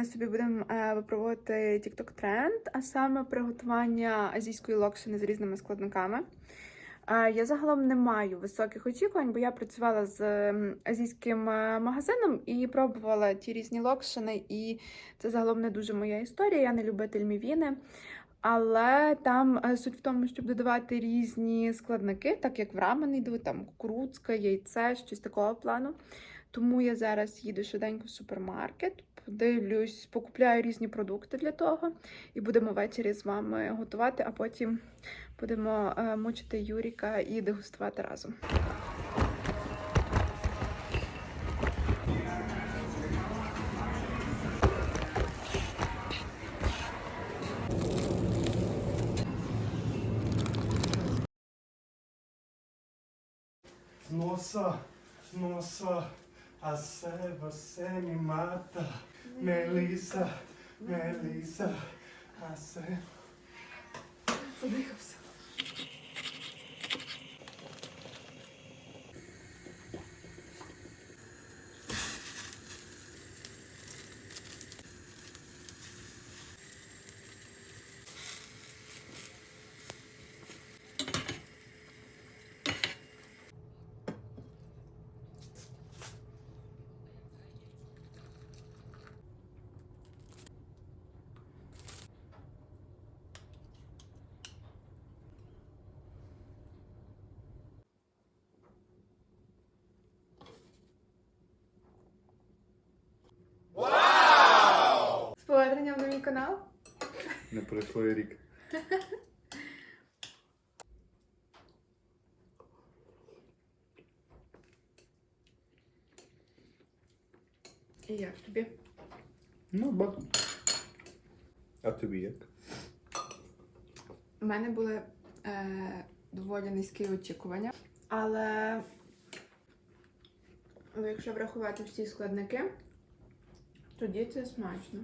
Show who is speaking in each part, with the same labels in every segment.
Speaker 1: На собі будемо е, випробувати TikTok тренд, а саме приготування азійської локшини з різними складниками. Е, Я загалом не маю високих очікувань, бо я працювала з азійським е, магазином і пробувала ті різні локшини, і це загалом не дуже моя історія. Я не любитель мівіни. Але там суть в тому, щоб додавати різні складники, так як в рамен йду, там кукурудзка, яйце, щось такого плану. Тому я зараз їду швиденько в супермаркет, подивлюсь, покупляю різні продукти для того, і будемо ввечері з вами готувати, а потім будемо е, мучити Юріка і дегустувати разом.
Speaker 2: Nossa, nossa, A sé você me mata, Melissa, Melissa, a sé.
Speaker 1: Você канал.
Speaker 2: Не пройшло і рік.
Speaker 1: І як тобі?
Speaker 2: Ну, бачу. А тобі як?
Speaker 1: У мене були е, доволі низькі очікування, але ну, якщо врахувати всі складники, тоді це смачно.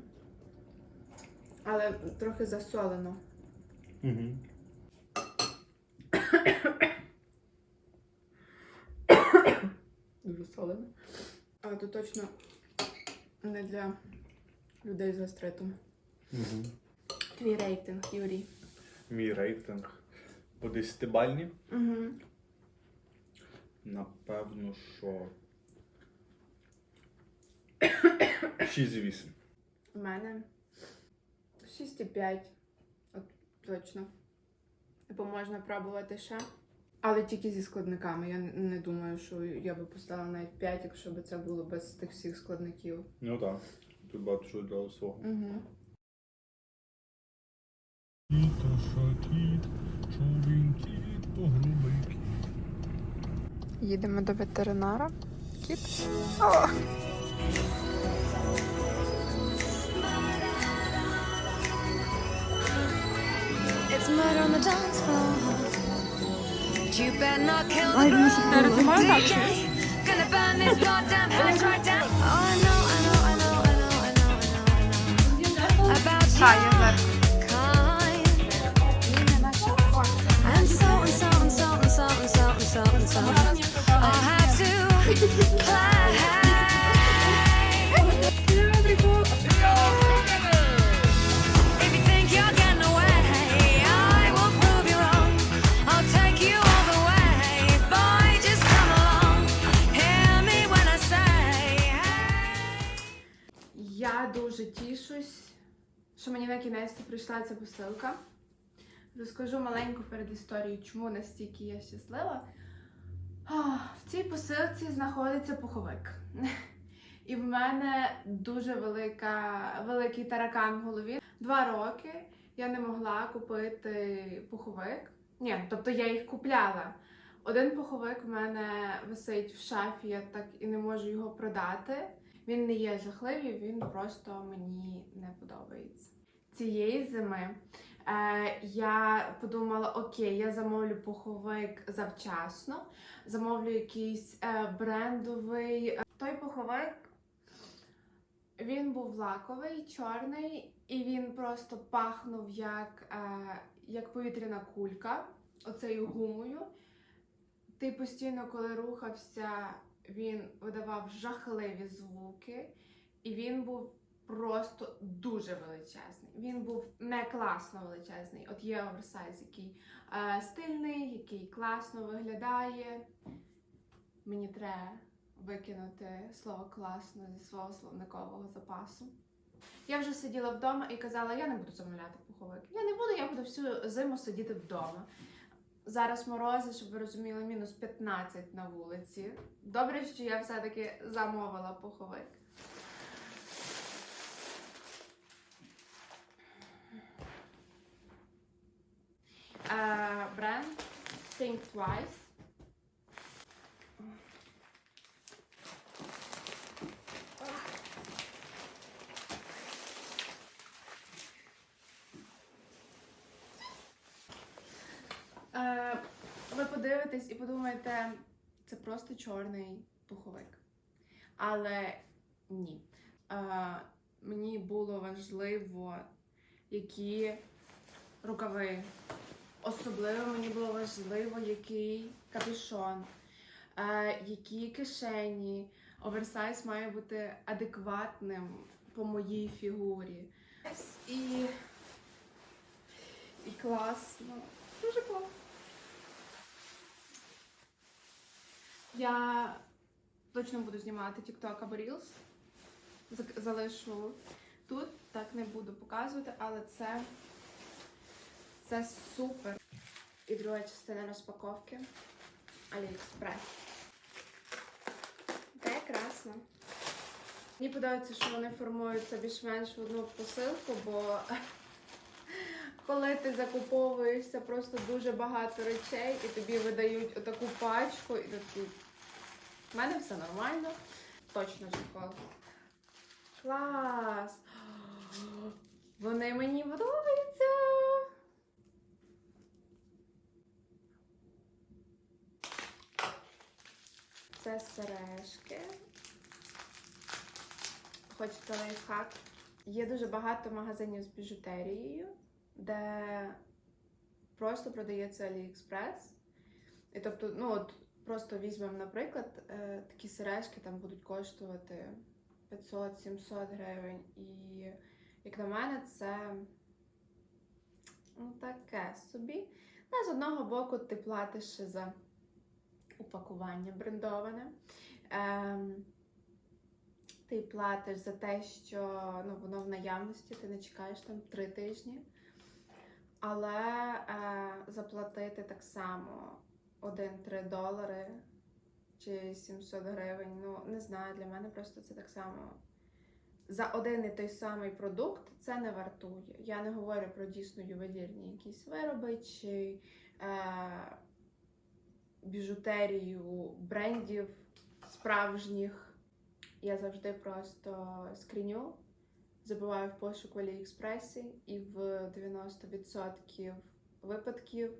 Speaker 1: Але трохи засолено.
Speaker 2: Угу.
Speaker 1: Дуже солено. Але то точно не для людей з гастритом.
Speaker 2: Угу.
Speaker 1: Твій рейтинг, Юрій.
Speaker 2: Мій рейтинг по 10 бальні.
Speaker 1: Угу.
Speaker 2: Напевно, що 6,8.
Speaker 1: У мене 6,5. От точно. Бо можна пробувати ще. Але тільки зі складниками. Я не- думаю, що я би поставила навіть 5, якщо б це було без тих всіх складників.
Speaker 2: Ну так. Тут багато чого для свого.
Speaker 1: Угу.
Speaker 3: Що що.
Speaker 1: Їдемо до ветеринара. Кіт. О!
Speaker 4: Ay bir ışık görüntüm var da Hayır bak. I'll have to play.
Speaker 1: Я дуже тішусь, що мені на кінець прийшла ця посилка. Розкажу маленьку передісторію, чому настільки я щаслива. В цій посилці знаходиться пуховик. І в мене дуже велика, великий таракан в голові. Два роки я не могла купити пуховик. Ні, тобто я їх купляла. Один пуховик в мене висить в шафі, я так і не можу його продати. Він не є жахливий, він просто мені не подобається. Цієї зими е, я подумала: окей, я замовлю пуховик завчасно, замовлю якийсь е, брендовий. Той пуховик він був лаковий, чорний, і він просто пахнув як, е, як повітряна кулька, оцею гумою. Ти постійно, коли рухався, він видавав жахливі звуки, і він був просто дуже величезний. Він був не класно величезний. От є оверсайз, який е, стильний, який класно виглядає. Мені треба викинути слово класно зі свого словникового запасу. Я вже сиділа вдома і казала, я не буду замовляти пуховик. Я не буду, я буду всю зиму сидіти вдома. Зараз морози, щоб ви розуміли, мінус 15 на вулиці. Добре, що я все-таки замовила пуховик. Е, Бренд Think Twice. Е, ви подивитесь і подумаєте, це просто чорний пуховик. Але ні. Е, мені було важливо, які рукави. Особливо мені було важливо, який капюшон, е, які кишені. Оверсайз має бути адекватним по моїй фігурі. І, і класно. Дуже класно. Я точно буду знімати TikTok або Reels. Залишу тут, так не буду показувати, але це, це супер. І друга частина розпаковки AliExpress. Прекрасно. Мені подобається, що вони формуються більш-менш в одну посилку, бо коли ти закуповуєшся просто дуже багато речей і тобі видають отаку пачку, і такий, в мене все нормально. Точно чехол. Клас! Вони мені подобаються. Це сережки. Хочете лайфхак? Є дуже багато магазинів з біжутерією, де просто продається AliExpress. І тобто, ну от просто візьмемо, наприклад, е, такі сережки там будуть коштувати 500-700 гривень. І, як на мене, це ну, таке собі. Ну, з одного боку, ти платиш за упакування брендоване. Ем, ти платиш за те, що ну, воно в наявності, ти не чекаєш там три тижні. Але е, заплатити так само 1-3 долари чи 700 гривень, ну не знаю, для мене просто це так само. За один і той самий продукт це не вартує. Я не говорю про дійсно ювелірні якісь вироби чи е, біжутерію брендів справжніх. Я завжди просто скріню, забиваю в пошук Аліекспресі, і в 90% випадків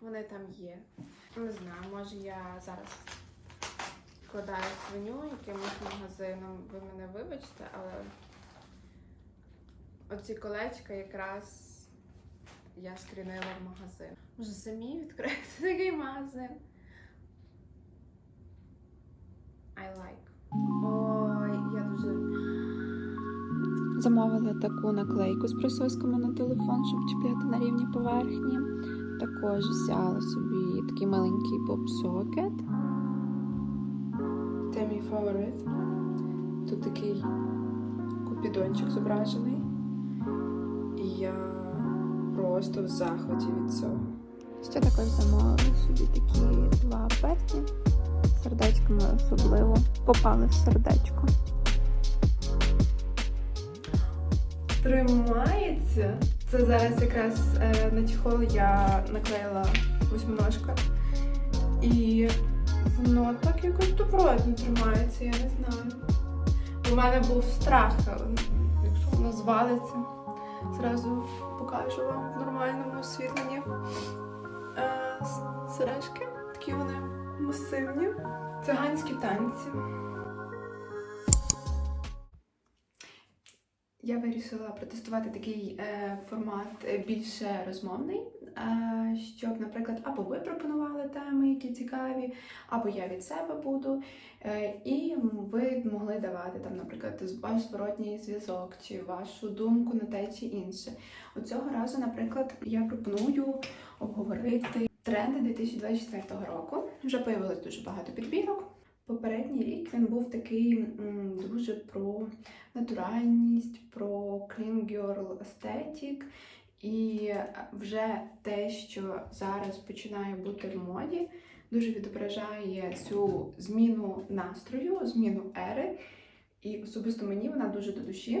Speaker 1: вони там є. Не знаю, може я зараз вкладаю свиню якимось магазином, ви мене вибачте, але оці колечка якраз я скрінила в магазин. Може самі відкрити такий магазин? I like. Ой, я дуже.
Speaker 5: Замовила таку наклейку з присосками на телефон, щоб чіпляти на рівні поверхні. Також взяла собі такий маленький поп-сокет. Це мій фаворит. Тут такий купідончик зображений. І я просто в захваті від цього. Ще також замовила собі такі два персні. Сердечками особливо попали в сердечко.
Speaker 1: Тримається. Це зараз якраз е, на чехол я наклеїла восьминожка. І воно так якось добротно тримається, я не знаю. У мене був страх, але якщо воно звалиться, зразу покажу вам в нормальному освітленні. Е, сережки, такі вони масивні. Циганські танці. Я вирішила протестувати такий е, формат е, більше розмовний е, щоб, наприклад, або ви пропонували теми, які цікаві, або я від себе буду. Е, І ви могли давати там, наприклад, ваш зворотній зв'язок чи вашу думку на те чи інше. От цього разу, наприклад, я пропоную обговорити тренди 2024 року. Вже появилось дуже багато підбірок. Попередній рік він був такий дуже про натуральність, про clean girl aesthetic. І вже те, що зараз починає бути в моді, дуже відображає цю зміну настрою, зміну ери. І особисто мені вона дуже до душі,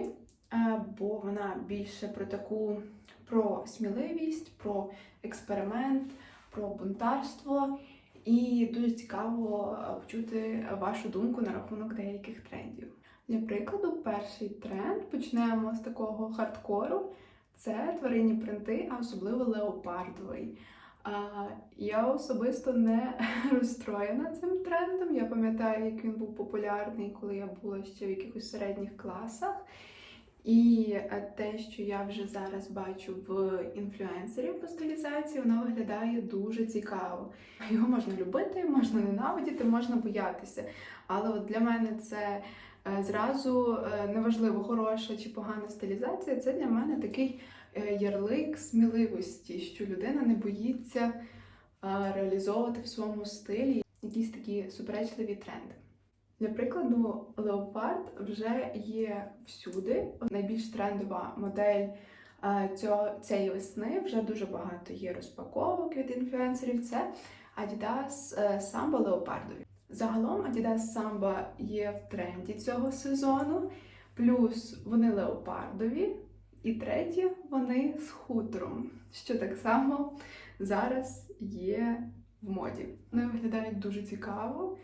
Speaker 1: е, бо вона більше про таку про сміливість, про експеримент, про бунтарство. І дуже цікаво е, почути вашу думку на рахунок деяких трендів. Для прикладу, перший тренд почнемо з такого хардкору. Це тваринні принти, а особливо леопардовий. Я особисто не розстроєна цим трендом. Я пам'ятаю, як він був популярний, коли я була ще в якихось середніх класах. І е, те, що я вже зараз бачу в інфлюенсерів по стилізації, воно виглядає дуже цікаво. Його можна любити, можна ненавидіти, можна боятися. Але от для мене це е, зразу е, неважливо, хороша чи погана стилізація. Це для мене такий ярлик сміливості, що людина не боїться реалізовувати в своєму стилі якісь такі суперечливі тренди. Для прикладу, леопард вже є всюди. Найбільш трендова модель е, цієї весни вже дуже багато є розпаковок від інфлюенсерів. Це Adidas е, Samba леопардові. Загалом Adidas Samba є в тренді цього сезону, плюс вони леопардові, і третє вони з хутром, що так само зараз є в моді. Вони виглядають дуже цікаво.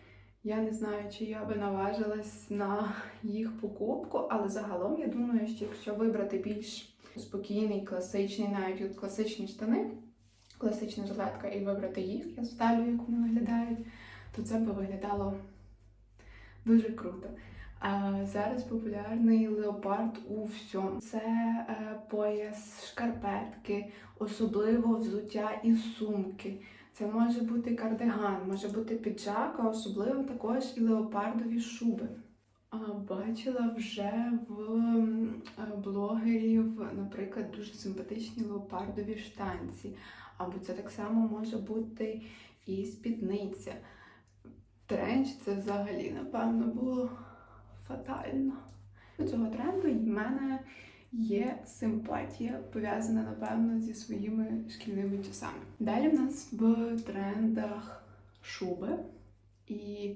Speaker 1: Я не знаю, чи я би наважилась на їх покупку, але загалом я думаю, що якщо вибрати більш спокійний, класичний, навіть от класичні штани, класична жилетка, і вибрати їх, я ставлю, як вони виглядають, то це би виглядало дуже круто. А зараз популярний леопард у всьому. Це е, пояс, шкарпетки, особливо взуття і сумки. Це може бути кардиган, може бути піджак, а особливо також і леопардові шуби. Бачила вже в е, блогерів, наприклад, дуже симпатичні леопардові штанці. Або це так само може бути і спідниця. Тренч це взагалі, напевно, було фатально. До цього тренду в мене є симпатія, пов'язана, напевно, зі своїми шкільними часами. Далі в нас в трендах шуби. І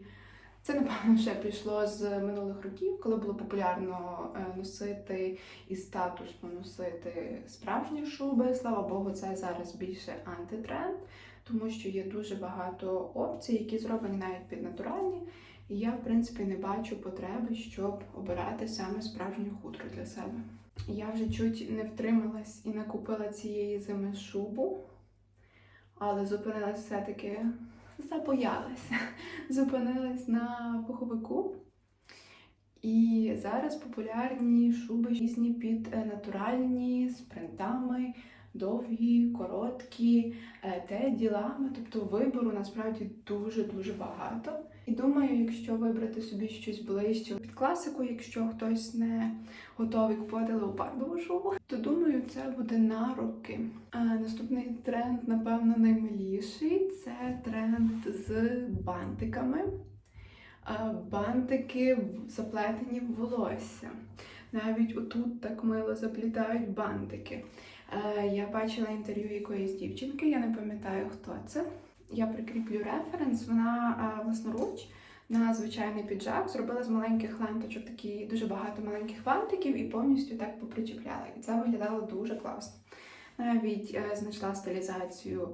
Speaker 1: це, напевно, ще пішло з минулих років, коли було популярно е, носити і статусно носити справжні шуби. Слава Богу, це зараз більше антитренд, тому що є дуже багато опцій, які зроблені навіть під натуральні. І я, в принципі, не бачу потреби, щоб обирати саме справжнє хутро для себе. Я вже чуть не втрималась і не купила цієї зими шубу, але зупинилась все-таки, забоялася. Зупинилась на пуховику. І зараз популярні шуби різні під е, натуральні, з принтами, довгі, короткі, е, те ділами. Тобто вибору насправді дуже-дуже багато. І думаю, якщо вибрати собі щось ближче під класику, якщо хтось не готовий купувати леопардову шубу, то думаю, це буде на роки. А наступний тренд, напевно, наймиліший це тренд з бантиками. Бантики заплетені в волосся. Навіть отут так мило заплітають бантики. Е, Я бачила інтерв'ю якоїсь дівчинки, я не пам'ятаю, хто це. Я прикріплю референс. Вона е, власноруч на звичайний піджак зробила з маленьких ленточок такі дуже багато маленьких бантиків і повністю так попричіпляла. І це виглядало дуже класно. Навіть е, знайшла стилізацію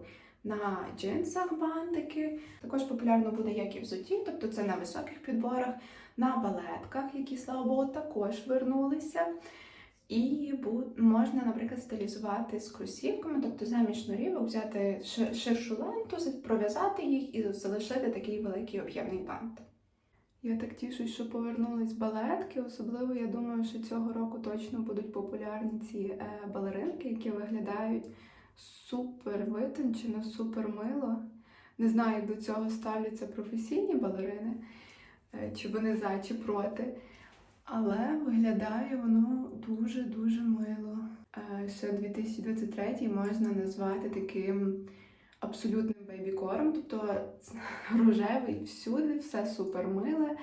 Speaker 1: на джинсах бантики. Також популярно буде як і взуті, тобто це на високих підборах, на балетках, які, слава Богу, також вернулися. І можна, наприклад, стилізувати з кросівками, тобто замість шнурівок взяти ширшу ленту, пров'язати їх і залишити такий великий об'ємний бант. Я так тішусь, що повернулись балетки. Особливо я думаю, що цього року точно будуть популярні ці е, балеринки, які виглядають супер витончено, супер мило. Не знаю, як до цього ставляться професійні балерини, е, чи вони за, чи проти. Але виглядає воно дуже-дуже мило. Е, Ще 2023 можна назвати таким абсолютним бейбікором, тобто рожевий всюди, все супер миле.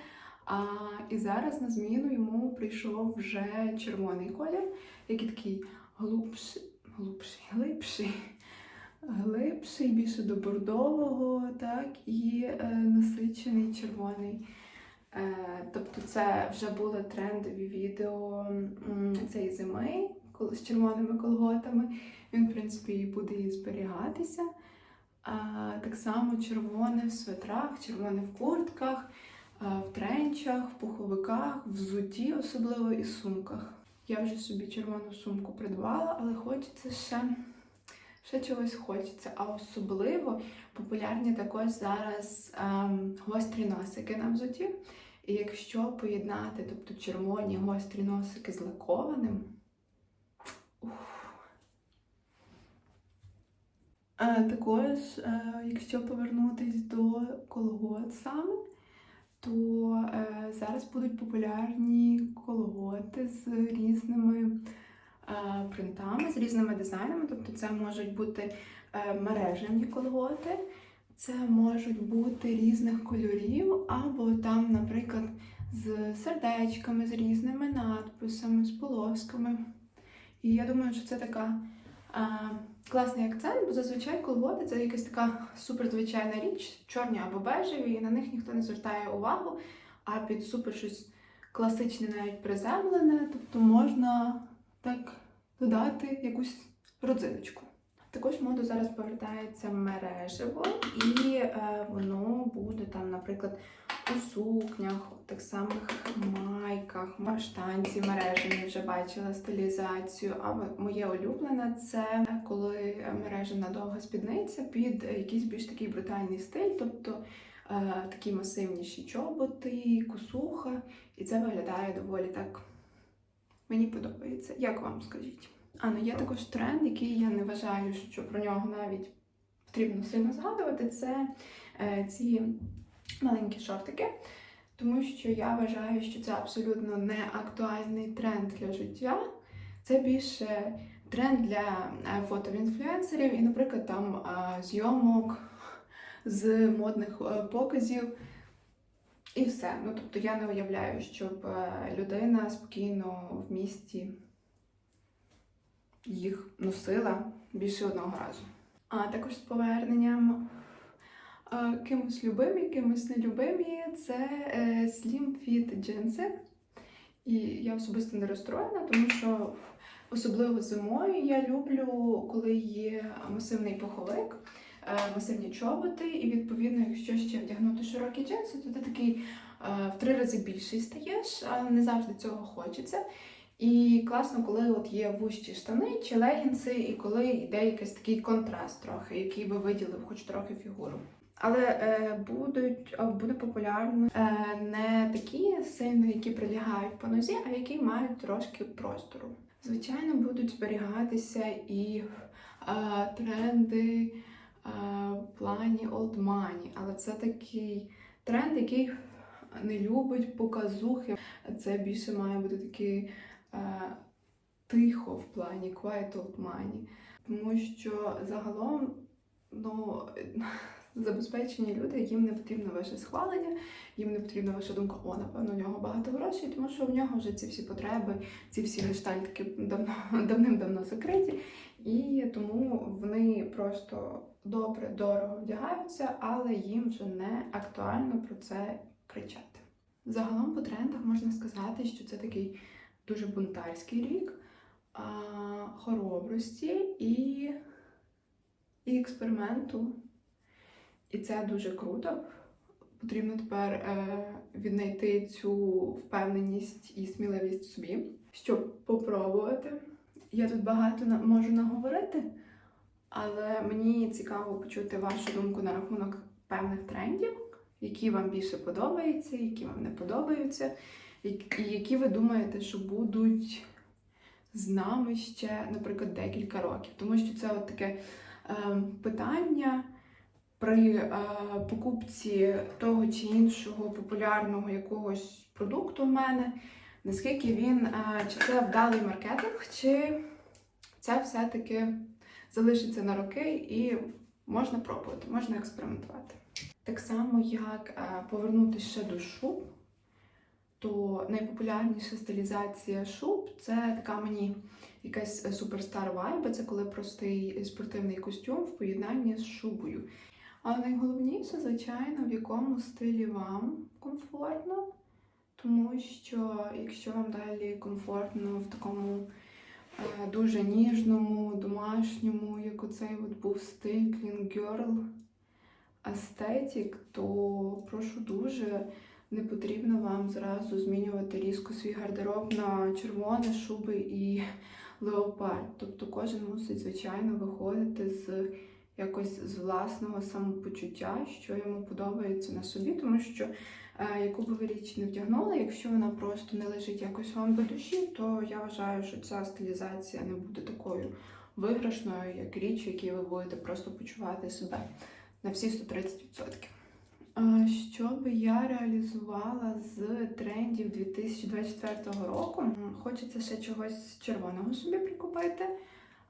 Speaker 1: А і зараз на зміну йому прийшов вже червоний колір, який такий глубший, глубший, глибший, глибший, більше до бордового, так, і е, насичений червоний. Е, тобто це вже були трендові відео цієї зими з червоними колготами. Він, в принципі, і буде і зберігатися. Так само червоне в светрах, червоне в куртках, в тренчах, в пуховиках, в взутті, особливо і сумках. Я вже собі червону сумку придбала, але хочеться ще, ще чогось хочеться. А особливо популярні також зараз ем, гострі носики на взуті. І якщо поєднати, тобто червоні гострі носики з лакованим. Ух. Е, також, е, якщо повернутись до колгот саме, то е, зараз будуть популярні колготи з різними е, принтами, з різними дизайнами. Тобто це можуть бути мережевні колготи, це можуть бути різних кольорів, або там, наприклад, з сердечками, з різними надписами, з полосками. І я думаю, що це така а, класний акцент, бо зазвичай колготи це якась така суперзвичайна річ, чорні або бежеві, і на них ніхто не звертає увагу, а під супер щось класичне, навіть приземлене, тобто можна так додати якусь родзиночку. Також моду зараз повертається мережево, і е, воно буде там, наприклад, у сукнях, так самих майках, маштанці мережені вже бачила стилізацію. А моє улюблене це коли мережена довга спідниця під якийсь більш такий брутальний стиль, тобто е, такі масивніші чоботи, косуха, і це виглядає доволі так. Мені подобається. Як вам скажіть? А ну є також тренд, який я не вважаю, що про нього навіть потрібно сильно згадувати. Це е, ці маленькі шортики. Тому що я вважаю, що це абсолютно не актуальний тренд для життя. Це більше тренд для е, фотоінфлюенсерів і, наприклад, там зйомок з модних е, показів. І все. Ну тобто я не уявляю, щоб е, людина спокійно в місті їх носила більше одного разу. А також з поверненням е, кимось любимі, кимось нелюбимі, це е, Slim Fit джинси. І я особисто не розстроєна, тому що особливо зимою я люблю, коли є масивний пуховик, е, масивні чоботи, і відповідно, якщо ще вдягнути широкі джинси, то ти такий в три рази більший стаєш, але не завжди цього хочеться. І класно, коли от є вущі штани чи легінси, і коли йде якийсь такий контраст трохи, який би виділив хоч трохи фігуру. Але е, будуть буде популярно е, не такі сильно, які прилягають по нозі, а які мають трошки простору. Звичайно, будуть зберігатися і е, тренди е, плані old money, але це такий тренд, який не любить показухи. Це більше має бути такий тихо в плані quiet old money. Тому що загалом ну, забезпечені люди, їм не потрібно ваше схвалення, їм не потрібна ваша думка, о, напевно, у нього багато грошей, тому що в нього вже ці всі потреби, ці всі гештальтики давно, давним-давно закриті. І тому вони просто добре, дорого вдягаються, але їм вже не актуально про це кричати. Загалом по трендах можна сказати, що це такий дуже бунтарський рік а, хоробрості і, і експерименту. І це дуже круто. Потрібно тепер е, віднайти цю впевненість і сміливість в собі, щоб попробувати. Я тут багато на- можу наговорити, але мені цікаво почути вашу думку на рахунок певних трендів, які вам більше подобаються, які вам не подобаються, які ви думаєте, що будуть з нами ще, наприклад, декілька років. Тому що це от таке е, питання при е, покупці того чи іншого популярного якогось продукту в мене, наскільки він, е, чи це вдалий маркетинг, чи це все-таки залишиться на роки і можна пробувати, можна експериментувати. Так само, як е, повернутися ще до шуб, то найпопулярніша стилізація шуб це така мені якась суперстар вайба. Це коли простий спортивний костюм в поєднанні з шубою. А найголовніше, звичайно, в якому стилі вам комфортно, тому що якщо вам далі комфортно в такому е, дуже ніжному, домашньому, як оцей от був стиль Clean Girl Aesthetic, то прошу дуже, не потрібно вам зразу змінювати різко свій гардероб на червоне, шуби і леопард. Тобто кожен мусить, звичайно, виходити з якось з власного самопочуття, що йому подобається на собі, тому що е, яку би ви річ не вдягнули, якщо вона просто не лежить якось вам до душі, то я вважаю, що ця стилізація не буде такою виграшною, як річ, в якій ви будете просто почувати себе на всі 130%. Що би я реалізувала з трендів 2024 року? Хочеться ще чогось червоного собі прикупити.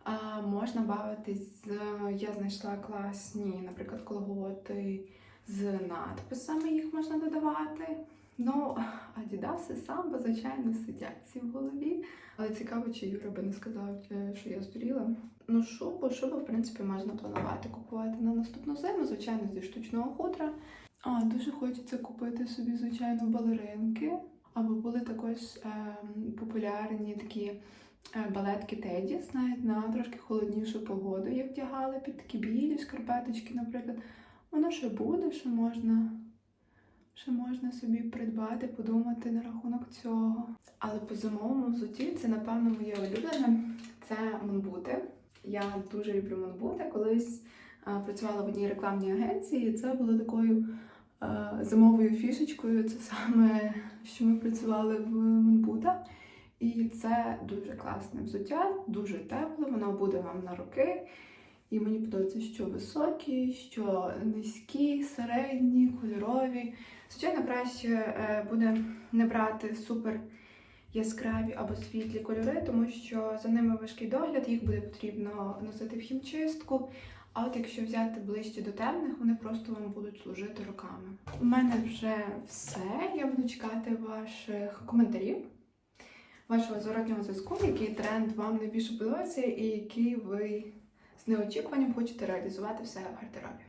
Speaker 1: А можна бавитись з. Я знайшла класні, наприклад, колготи з надписами, їх можна додавати. Ну, Адідаси самбо, звичайно, сидять ці в голові. Але цікаво, чи Юра би не сказав, е, що я здуріла. Ну, шубу, шубу, в принципі, можна планувати купувати на наступну зиму, звичайно, зі штучного хутра. А, дуже хочеться купити собі, звичайно, балеринки. Або були також ем, популярні такі е, балетки Теді, знаєте, на трошки холоднішу погоду, їх вдягали під такі білі шкарпеточки, наприклад. Воно ще буде, ще можна, ще можна собі придбати, подумати на рахунок цього. Але по зимовому взутті це, напевно, моє улюблене. Це монбути. Я дуже люблю монбути. Колись а, працювала в одній рекламній агенції, і це було такою зимовою фішечкою. Це саме, що ми працювали в монбутах. І це дуже класне взуття, дуже тепле, воно буде вам на роки. І мені подобається, що високі, що низькі, середні, кольорові. Звичайно, краще е, буде не брати супер яскраві або світлі кольори, тому що за ними важкий догляд, їх буде потрібно носити в хімчистку. А от якщо взяти ближче до темних, вони просто вам будуть служити руками. У мене вже все. Я буду чекати ваших коментарів, вашого зворотнього зв'язку, який тренд вам найбільше подобається, і який ви з неочікуванням хочете реалізувати в себе в гардеробі.